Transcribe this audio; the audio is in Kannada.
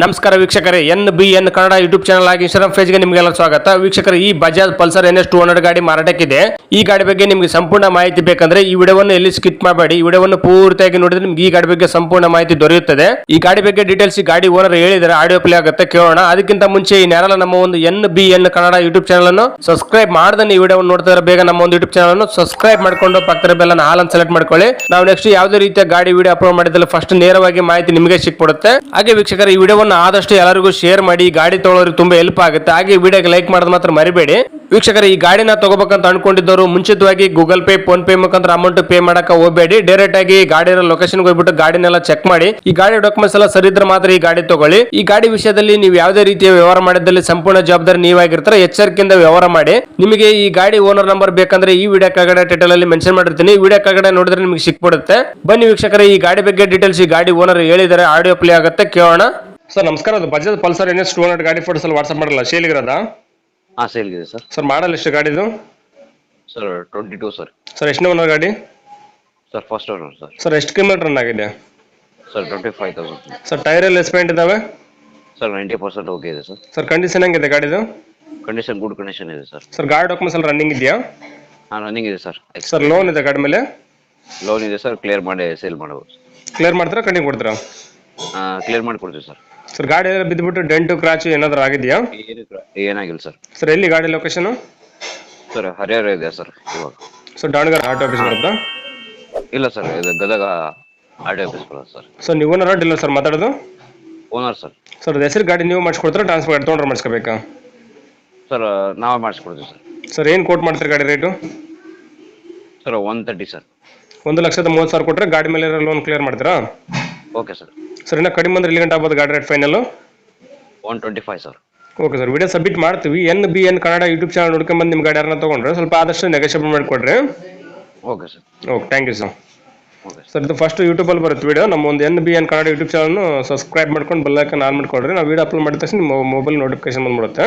ನಮಸ್ಕಾರ ವೀಕ್ಷಕರೇ, N B N Kannada YouTube channel ಆಗಿ ಇನ್ಸ್ಟಾಗ್ರಾಮ್ ಪೇಜ್ಗೆ ನಿಮಗೆಲ್ಲ ಸ್ವಾಗತ. ವೀಕ್ಷಕರು, ಈ Bajaj Pulsar N S two hundred ಗಾಡಿ ಮಾರಾಟಕ್ಕಿದೆ. ಈ ಗಾಡಿ ಬಗ್ಗೆ ನಿಮಗೆ ಸಂಪೂರ್ಣ ಮಾಹಿತಿ ಬೇಕಂದ್ರೆ ಈ ವಿಡಿಯೋವನ್ನು ಎಲ್ಲಿ ಸ್ಕಿಪ್ ಮಾಡಬೇಡಿ. ಈ ವಿಡಿಯೋವನ್ನು ಪೂರ್ತಿಯಾಗಿ ನೋಡಿದ್ರೆ ನಿಮ್ಗೆ ಈ ಗಾಡಿ ಬಗ್ಗೆ ಸಂಪೂರ್ಣ ಮಾಹಿತಿ ದೊರೆಯುತ್ತದೆ. ಈ ಗಾಡಿ ಬಗ್ಗೆ ಡೀಟೇಲ್ಸ್ ಗಾಡಿ ಓನರ್ ಹೇಳಿದರೆ ಆಡಿಯೋ ಪ್ಲೇ ಆಗುತ್ತೆ, ಕೇಳೋಣ. ಅದಕ್ಕಿಂತ ಮುಂಚೆ ಈ ನಮ್ಮ ಒಂದು N B N Kannada YouTube channel ಅನ್ನು ಸಬ್ಸ್ಕ್ರೈಬ್ ಮಾಡದನ್ನ ಈ ವಿಡಿಯೋ ನೋಡ್ತಾ ಬೇಗ ನಮ್ಮ ಒಂದು ಯೂಟ್ಯೂಬ್ ಚಾನಲ್ ಅನ್ನು ಸಬ್ಸ್ಕ್ರೈಬ್ ಮಾಡ್ಕೊಂಡು ಪಕ್ಕದ ಬೆಲ್ಲ ಹಾಲನ್ನು ಸೆಲೆಕ್ಟ್ ಮಾಡ್ಕೊಳ್ಳಿ. ನಾವು ನೆಕ್ಸ್ಟ್ ಯಾವುದೇ ರೀತಿಯ ಗಾಡಿ ವಿಡಿಯೋ ಅಪ್ಲೋಡ್ ಮಾಡಿದ್ರೆ ಫಸ್ಟ್ ನೇರವಾಗಿ ಮಾಹಿತಿ ನಿಮಗೆ ಸಿಕ್ಬಿಡುತ್ತೆ. ಹಾಗೆ ವೀಕ್ಷಕರ, ಈ ವಿಡಿಯೋವನ್ನು ಆದಷ್ಟು ಎಲ್ಲರಿಗೂ ಶೇರ್ ಮಾಡಿ, ಗಾಡಿ ತೊಗೊಳೋರಿಗೆ ತುಂಬಾ ಹೆಲ್ಪ್ ಆಗುತ್ತೆ. ಹಾಗೆ ವಿಡಿಯೋಗೆ ಲೈಕ್ ಮಾಡೋದು ಮಾತ್ರ ಮರಿಬೇಡಿ. ವೀಕ್ಷಕರ, ಈ ಗಾಡಿನ ತಗೋಬೇಕಂತ ಅನ್ಕೊಂಡಿದ್ದವರು ಮುಂಚಿತವಾಗಿ ಗೂಗಲ್ ಪೇ ಫೋನ್ ಪೇ ಮುಖಾಂತರ ಅಮೌಂಟ್ ಪೇ ಮಾಡಕ ಹೋಗಬೇಡಿ. ಡೈರೆಕ್ಟ್ ಆಗಿ ಗಾಡಿ ಲೊಕೇಶನ್ ಹೋಗ್ಬಿಟ್ಟು ಗಾಡಿನೆಲ್ಲ ಚೆಕ್ ಮಾಡಿ. ಈ ಗಾಡಿ ಡಾಕ್ಯುಮೆಂಟ್ಸ್ ಎಲ್ಲ ಸರಿ ಮಾತ್ರ ಈ ಗಾಡಿ ತಗೊಳ್ಳಿ. ಈ ಗಾಡಿ ವಿಷಯದಲ್ಲಿ ನೀವು ಯಾವುದೇ ರೀತಿಯ ವ್ಯವಹಾರ ಮಾಡಿದಲ್ಲಿ ಸಂಪೂರ್ಣ ಜವಾಬ್ದಾರಿ ನೀವಾಗಿರ್ತಾರೆ. ಎಚ್ಚರಿಕೆಯಿಂದ ವ್ಯವಹಾರ ಮಾಡಿ. ನಿಮಗೆ ಈ ಗಾಡಿ ಓನರ್ ನಂಬರ್ ಬೇಕಂದ್ರೆ ಈ ವಿಡಿಯೋ ಕೆಳಗಡೆ ಟೈಟಲ್ ಅಲ್ಲಿ ಮೆನ್ಷನ್ ಮಾಡಿರ್ತೀನಿ. ವಿಡಿಯೋ ಕೆಳಗಡೆ ನೋಡಿದ್ರೆ ನಿಮಗೆ ಸಿಕ್ಬಿಡುತ್ತೆ. ಬನ್ನಿ ವೀಕ್ಷಕರೇ, ಈ ಗಾಡಿ ಬಗ್ಗೆ ಡೀಟೇಲ್ಸ್ ಈ ಗಾಡಿ ಓನರ್ ಹೇಳಿದರೆ ಆಡಿಯೋ ಪ್ಲೇ ಆಗುತ್ತೆ. ಕೇಳೋಣ. ಸರ್ ನಮಸ್ಕಾರ ಅದು Bajaj Pulsar N S two hundred ಗಾಡಿ ಫೋಟೋಸ್ ಅಲ್ಲಿ ವಾಟ್ಸ್ಆಪ್ ಮಾಡಲ್ಲ ಶೇಲಿಗಿರೋದಾ ಹಾಂ ಸೇಲ್ಗಿದೆ ಸರ್. ಸರ್ ಮಾಡಲ್ ಎಷ್ಟು ಗಾಡಿದು sir twenty two sir. Sir ಎಷ್ಟು ಓನರ್ ಗಾಡಿ? Sir first owner sir. Sir ಎಷ್ಟು ಕಿಲೋಮೀಟರ್ ರನ್ ಆಗಿದೆ? Sir twenty five thousand sir tyre ಎಲ್ಲ ಎಸ್ಪೆಂಟ್ ಇದಾವೆ? ಸರ್ ನೈಂಟಿ ಪರ್ಸೆಂಟ್ ಓಕೆ ಇದೆ ಸರ್. ಸರ್ ಕಂಡೀಷನ್ ಹೆಂಗಿದೆ ಗಾಡಿದು? ಕಂಡೀಷನ್ ಗುಡ್ ಕಂಡೀಷನ್ ಇದೆ ಸರ್. ಸರ್ ಗಾಡಿ ಡಾಕ್ಯುಮೆಂಟ್ಸ್ ಅಲ್ಲಿ ರನ್ನಿಂಗ್ ಇದೆಯಾ? ಹಾಂ ರನ್ನಿಂಗ್ ಇದೆ ಸರ್. ಸರ್ ಲೋನ್ ಇದೆ ಗಾಡಿ ಮೇಲೆ? ಲೋನ್ ಇದೆ ಸರ್ ಕ್ಲಿಯರ್ ಮಾಡಿ ಸೇಲ್ ಮಾಡಬಹುದು ಕ್ಲಿಯರ್ ಮಾಡ್ತೀರಾ ಕಂಟಿನ್ಯೂ ಕೊಡ್ತೀರಾ? ಕ್ಲಿಯರ್ ಮಾಡಿ ಕೊಡ್ತೀವಿ ಸರ್. ಸರ್ ಗಾಡಿ ಎಲ್ಲ ಬಿದ್ದುಬಿಟ್ಟು ಡೆಂಟು ಕ್ರಾಚು ಏನಾದರೂ ಆಗಿದೆಯಾ? ಏನು ಏನಾಗಿಲ್ಲ ಸರ್ ಸರ್ ಎಲ್ಲಿ ಗಾಡಿ ಲೊಕೇಶನ್ ಸರ್ ಹರಿಹರ ಇದೆ ಸರ್ ಇವಾಗ. ಸರ್ ಡಾಣಗರ ಆಟೋ ಆಫೀಸ್ ಬರುತ್ತಾ? ಇಲ್ಲ ಸರ್ ಇದು ಗದಗ ಆಟೋ ಟಿ ಆಫೀಸ್ ಬರೋದು ಸರ್ ಸರ್ ನೀವು ಓನರ್ ಡೀಲರ್ ಸರ್ ಮಾತಾಡೋದು? ಓನರ್ ಸರ್ ಸರ್ ಅದು ಹೆಸರು ಗಾಡಿ ನೀವು ಮಾಡಿಸ್ಕೊಡ್ತೀರಾ ಟ್ರಾನ್ಸ್ಫರ್ ಗಾಡಿ ತೊಗೊಂಡ್ರೆ ಮಾಡಿಸ್ಕೋಬೇಕಾ? ಸರ್ ನಾವೇ ಮಾಡಿಸ್ಕೊಡ್ತೀವಿ ಸರ್ ಸರ್ ಏನು ಕೋಟ್ ಮಾಡ್ತೀರಿ ಗಾಡಿ rate sir one thirty sir ಒಂದು ಲಕ್ಷದ ಮೂವತ್ತು ಸಾವಿರ ಕೊಟ್ಟರೆ ಗಾಡಿ ಮೇಲೆ ಲೋನ್ ಕ್ಲಿಯರ್ ಮಾಡ್ತೀರಾ? ಓಕೆ ಸರ್ ಸರ್ ಇನ್ನೂ ಕಡಿಮೆ ಅಂದ್ರೆ ಇಲ್ಲಿ ಗಂಟೆ ಆಗ್ಬೋದು ಗಾಡಿ rate final one twenty five sir okay sir video submit ಮಾಡ್ತೀವಿ. N B N Kannada YouTube channel ನೋಡ್ಕೊಂಬಂದು ನಿಮ್ಮ ಗಾಡಿ ಯಾರನ್ನ ತೊಗೊಂಡ್ರೆ ಸ್ವಲ್ಪ ಆದಷ್ಟು ನೆಗೋಷಿಯೇಟ್ ಮಾಡಿಕೊಡ್ರಿ. Okay sir okay thank you sir sir ಇದು ಫಸ್ಟ್ ಯೂಟ್ಯೂಬಲ್ಲಿ ಬರುತ್ತೆ ವೀಡಿಯೋ ನಮ್ಮ ಒಂದು N B N Kannada YouTube ಚಾನಲ್ನು subscribe ಮಾಡ್ಕೊಂಡು ಬೆಲ್ಲೈಕನ್ ಆನ್ ಮಾಡ್ಕೊಡ್ರಿ. ನಾವು ವಿಡಿಯೋ ಅಪ್ಲೋಡ್ ಮಾಡಿದ ತಕ್ಷಣ ನಿಮ್ಮ ಮೊಬೈಲ್ ನೋಟಿಫಿಕೇಶನ್ ಬಂದ್ಬಿಡುತ್ತೆ.